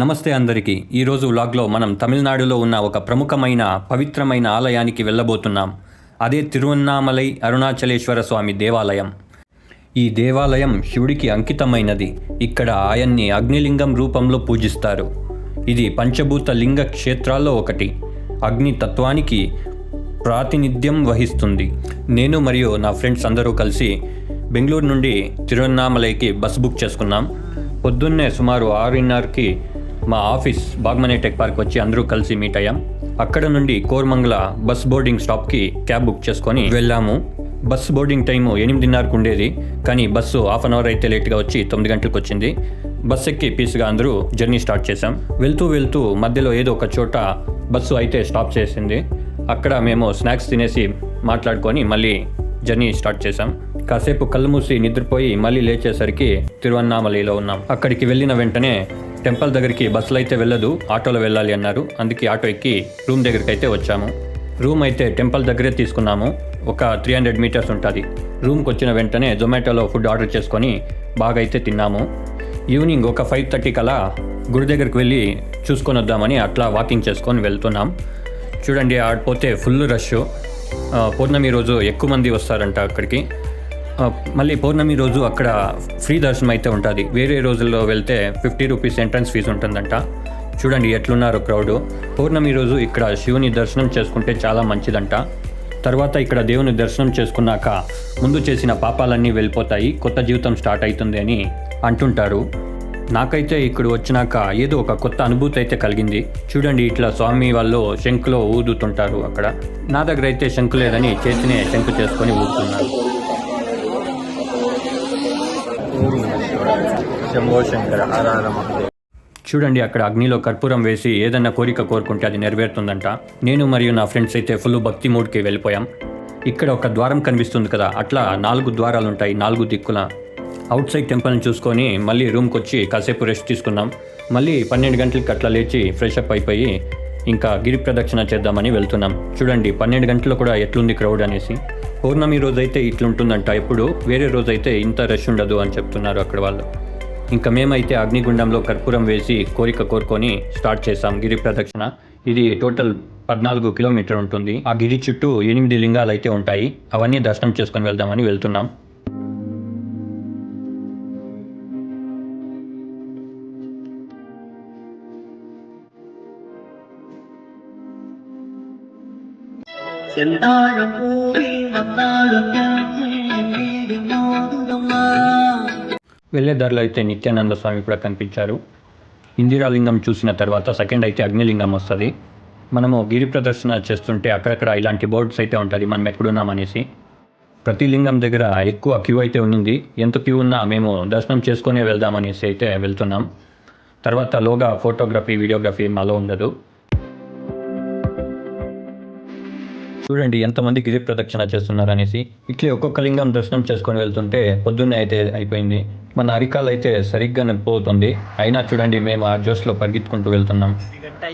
నమస్తే అందరికీ. ఈరోజు వ్లాగ్లో మనం తమిళనాడులో ఉన్న ఒక ప్రముఖమైన పవిత్రమైన ఆలయానికి వెళ్ళబోతున్నాం. అదే తిరువన్నామలై అరుణాచలేశ్వర స్వామి దేవాలయం. ఈ దేవాలయం శివుడికి అంకితమైనది. ఇక్కడ ఆయన్ని అగ్నిలింగం రూపంలో పూజిస్తారు. ఇది పంచభూత లింగ క్షేత్రాల్లో ఒకటి. అగ్ని తత్వానికి ప్రాతినిధ్యం వహిస్తుంది. నేను మరియు నా ఫ్రెండ్స్ అందరూ కలిసి బెంగళూరు నుండి తిరువన్నామలైకి బస్ బుక్ చేసుకున్నాం. పొద్దున్నే సుమారు ఆరున్నరకి మా ఆఫీస్ బాగ్మనే టెక్ పార్క్ వచ్చి అందరూ కలిసి మీట్ అయ్యాం. అక్కడ నుండి కోర్మంగళ బస్ బోర్డింగ్ స్టాప్కి క్యాబ్ బుక్ చేసుకొని వెళ్ళాము. బస్ బోర్డింగ్ టైము ఎనిమిదిన్నరకు ఉండేది కానీ బస్సు హాఫ్ అన్ అవర్ అయితే లేట్గా వచ్చి తొమ్మిది గంటలకు వచ్చింది. బస్ ఎక్కి పీస్గా అందరూ జర్నీ స్టార్ట్ చేసాం వెళ్తూ వెళ్తూ మధ్యలో ఏదో ఒక చోట బస్సు అయితే స్టాప్ చేసింది. అక్కడ మేము స్నాక్స్ తినేసి మాట్లాడుకొని మళ్ళీ జర్నీ స్టార్ట్ చేశాం. కాసేపు కళ్ళు మూసి నిద్రపోయి మళ్ళీ లేచేసరికి తిరువన్నామలిలో ఉన్నాం. అక్కడికి వెళ్ళిన వెంటనే టెంపుల్ దగ్గరికి బస్సులు అయితే వెళ్ళదు ఆటోలో వెళ్ళాలి అన్నారు. అందుకే ఆటో ఎక్కి రూమ్ దగ్గరికి అయితే వచ్చాము. రూమ్ అయితే టెంపుల్ దగ్గరే తీసుకున్నాము. ఒక త్రీ హండ్రెడ్ మీటర్స్ ఉంటుంది. రూమ్కి వచ్చిన వెంటనే జొమాటోలో ఫుడ్ ఆర్డర్ చేసుకొని బాగా అయితే తిన్నాము. ఈవినింగ్ ఒక ఫైవ్ థర్టీ కలా గుడి దగ్గరికి వెళ్ళి చూసుకొని వద్దామని అట్లా వాకింగ్ చేసుకొని వెళ్తున్నాం. చూడండి ఆడిపోతే ఫుల్ రష్ పౌర్ణమి రోజు ఎక్కువ మంది వస్తారంట అక్కడికి. మళ్ళీ పౌర్ణమి రోజు అక్కడ ఫ్రీ దర్శనం అయితే ఉంటుంది. వేరే రోజుల్లో వెళ్తే ఫిఫ్టీ రూపీస్ ఎంట్రన్స్ ఫీజు ఉంటుందంట. చూడండి ఎట్లున్నారు క్రౌడ్. పౌర్ణమి రోజు ఇక్కడ శివుని దర్శనం చేసుకుంటే చాలా మంచిదంట. తర్వాత ఇక్కడ దేవుని దర్శనం చేసుకున్నాక ముందు చేసిన పాపాలన్నీ వెళ్ళిపోతాయి. కొత్త జీవితం స్టార్ట్ అవుతుంది అని అంటుంటారు. నాకైతే ఇక్కడ వచ్చినాక ఏదో ఒక కొత్త అనుభూతి అయితే కలిగింది. చూడండి ఇట్లా స్వామి వాళ్ళు శంకులో ఊదుతుంటారు అక్కడ. నా దగ్గర అయితే శంకు లేదని చేతినే శంకు చేసుకొని ఊదుతున్నారు. శంభో శంకర చూడండి అక్కడ అగ్నిలో కర్పూరం వేసి ఏదన్నా కోరిక కోరుకుంటే అది నెరవేరుతుందంట. నేను మరియు నా ఫ్రెండ్స్ అయితే ఫుల్ భక్తి మూడ్కి వెళ్ళిపోయాం. ఇక్కడ ఒక ద్వారం కనిపిస్తుంది కదా అట్లా నాలుగు ద్వారాలు ఉంటాయి నాలుగు దిక్కుల. అవుట్ సైడ్ టెంపుల్ని చూసుకొని మళ్ళీ రూమ్కి వచ్చి కాసేపు రెస్ట్ తీసుకున్నాం. మళ్ళీ పన్నెండు గంటలకి అట్లా లేచి ఫ్రెష్ అప్ అయిపోయి ఇంకా గిరి ప్రదక్షిణ చేద్దామని వెళ్తున్నాం. చూడండి పన్నెండు గంటలు కూడా ఎట్లుంది క్రౌడ్ అనేసి. పౌర్ణమి రోజైతే ఇట్లుంటుందంట ఇప్పుడు వేరే రోజైతే ఇంత రష్ ఉండదు అని చెప్తున్నారు అక్కడ వాళ్ళు. ఇంకా మేమైతే అగ్నిగుండంలో కర్పూరం వేసి కోరిక కోరుకొని స్టార్ట్ చేసాం గిరి ప్రదక్షిణ ఇది టోటల్ పద్నాలుగు కిలోమీటర్ ఉంటుంది ఆ గిరి చుట్టూ ఎనిమిది లింగాలు అయితే ఉంటాయి అవన్నీ దర్శనం చేసుకొని వెళ్దామని వెళ్తున్నాం செந்தாழம் பூவே வந்தாழும் யானை வீடு மோதுதம்மா వెళ్ళే దారిలో అయితే నిత్యానంద స్వామి కూడా కనిపించారు. ఇందిరాలింగం చూసిన తర్వాత సెకండ్ అయితే అగ్నిలింగం వస్తుంది. మనము గిరి ప్రదర్శన చేస్తుంటే అక్కడక్కడ ఇలాంటి బోర్డ్స్ అయితే ఉంటుంది మనం ఎక్కడున్నామనేసి. ప్రతి లింగం దగ్గర ఎక్కువ క్యూ అయితే ఉంది ఎంత క్యూ ఉన్నా మేము దర్శనం చేసుకునే వెళ్దామనేసి అయితే వెళ్తున్నాం. తర్వాత లోగా ఫోటోగ్రఫీ వీడియోగ్రఫీ మాలో ఉండదు. చూడండి ఎంతమంది గిరి ప్రదక్షిణ చేస్తున్నారు అనేసి ఇట్లే ఒక్కొక్క లింగం దర్శనం చేసుకొని వెళ్తుంటే పొద్దున్నే అయితే అయిపోయింది. మన అరికాలు అయితే సరిగ్గా నొప్పిపోతుంది అయినా చూడండి మేము ఆ జోస్లో పరిగెత్తుకుంటూ వెళ్తున్నాం.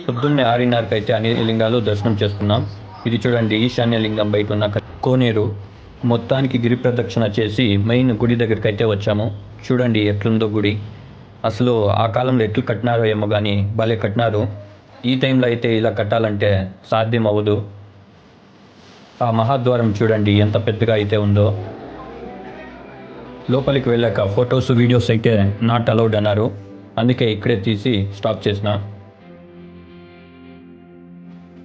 పొద్దున్నే ఆరున్నరకి అయితే అన్ని లింగాలు దర్శనం చేసుకున్నాం ఇది చూడండి ఈశాన్య లింగం బయట ఉన్న కోనేరు. మొత్తానికి గిరి ప్రదక్షిణ చేసి మెయిన్ గుడి దగ్గరికి అయితే వచ్చాము. చూడండి ఎట్లుందో గుడి. అసలు ఆ కాలంలో ఎట్లు కట్టినారో ఏమో కానీ భలే కట్టినారు. ఈ టైంలో అయితే ఇలా కట్టాలంటే సాధ్యం అవ్వదు ఆ మహాద్వారం చూడండి ఎంత పెద్దగా అయితే ఉందో. లోపలికి వెళ్ళాక ఫొటోస్ వీడియోస్ అయితే నాట్ అలౌడ్ అన్నారు. అందుకే ఇక్కడే తీసి స్టాప్ చేసిన.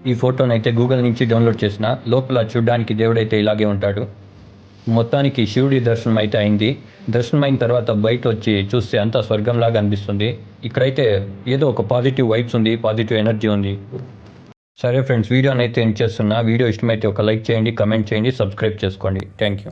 ఈ ఫోటోని అయితే గూగుల్ నుంచి డౌన్లోడ్ చేసిన. లోపల చూడడానికి దేవుడైతే ఇలాగే ఉంటాడు. మొత్తానికి శివుడి దర్శనం అయితే అయింది. దర్శనం అయిన తర్వాత బయట వచ్చి చూస్తే అంతా స్వర్గంలాగా అనిపిస్తుంది. ఇక్కడైతే ఏదో ఒక పాజిటివ్ వైబ్స్ ఉంది పాజిటివ్ ఎనర్జీ ఉంది. సరే ఫ్రెండ్స్ వీడియోని అయితే ఎండ్ చేస్తున్నా. వీడియో ఇష్టమైతే ఒక లైక్ చేయండి కమెంట్ చేయండి సబ్స్క్రైబ్ చేసుకోండి. Thank you.